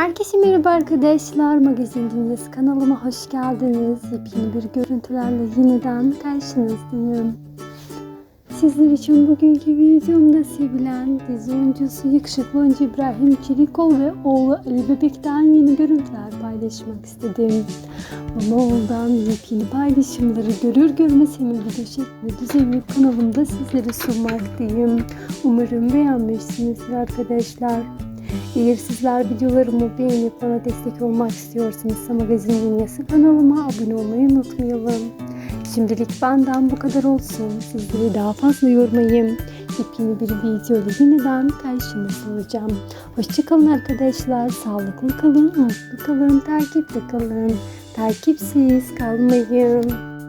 Herkese merhaba arkadaşlar. Magazin Dünyası kanalıma hoş geldiniz. Yepyeni bir görüntülerle yeniden karşınızdayım. Sizler için bugünkü videomda sevilen dizi oyuncusu yakışıklı oyuncu İbrahim Çelikol ve oğlu Ali Bebek'ten yeni görüntüler paylaşmak istedim. Mama oğuldan yepyeni paylaşımları görür görmez hemen video şeklinde düzenleyip kanalımda sizlere sunmaktayım. Umarım beğenmişsinizdir arkadaşlar. Eğer videolarımı beğenip bana destek olmak istiyorsanız Magazin Dünyası kanalıma abone olmayı unutmayalım. Şimdilik benden bu kadar olsun. Sizleri daha fazla yormayayım. Yepyeni bir video ile yeniden karşınızda olacağım. Hoşçakalın arkadaşlar. Sağlıklı kalın, mutlu kalın, takipte kalın. Takipsiz kalmayın.